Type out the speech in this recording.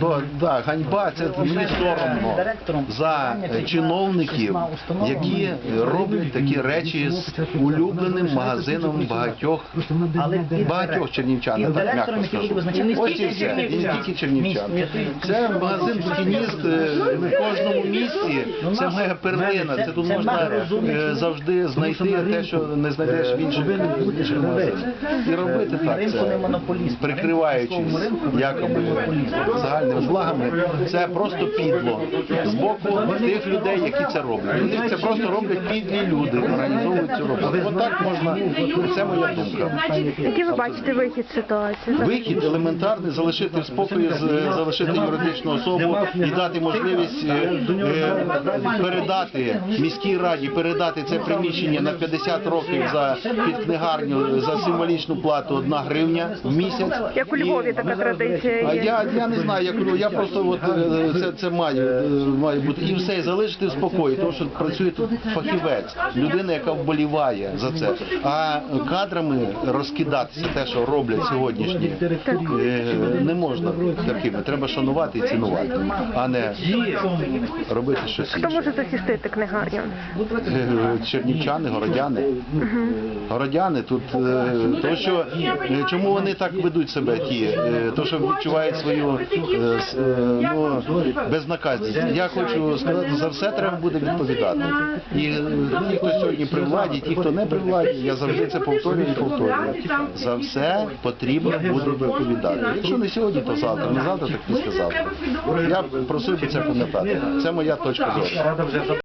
до, да, ганьба, це мені соромно за е, чиновників, які роблять такі речі з улюбленим магазином багатьох багатьох чернівчан, я так м'яко скажу. Ось і все, і не тільки чернівчан. Це магазин букініст е, в кожному місті. Це моя перлина. Це тут можна е, завжди знайти те, що не знайдеш в інших магазинах. І робити так це, прикриваючись якоби загальними благами. Це просто підло з боку тих людей, які це роблять. Вони це просто роблять підлі люди, організовують цю роботу. От так можна. Це моя думка. Який ви бачите вихід ситуації? Вихід елементарний залишити в спокої, з- залишити юридичну особу і дати можливість е, е, передати міській раді, передати це приміщення на 50 років за під книгарню за символічну плату 1 гривня в місяць. Як у Львові така традиція а є. я, я не знаю, як кажу, я просто от е, це, це має, е, має бути і все, і залишити в спокої, тому що працює тут фахівець, людина, яка вболіває за це. А кадрами розкидатися, те, що роблять сьогоднішні, е, не можна такими. Треба шанувати і цінувати, а не робити щось Хто може захистити книгарню? Чернівчани, городяни. Городяни тут, то що чому вони так ведуть себе ті, то що відчувають свою с- е, ну, безнаказність. Я хочу сказати, за все треба буде відповідати. І е, ті, хто сьогодні при владі, ті, хто не при владі, я завжди це повторюю і повторюю. За все потрібно буде відповідати. Якщо не сьогодні, то завтра, не завтра, так післязавтра. Я просив би це пам'ятати. Це моя точка зору.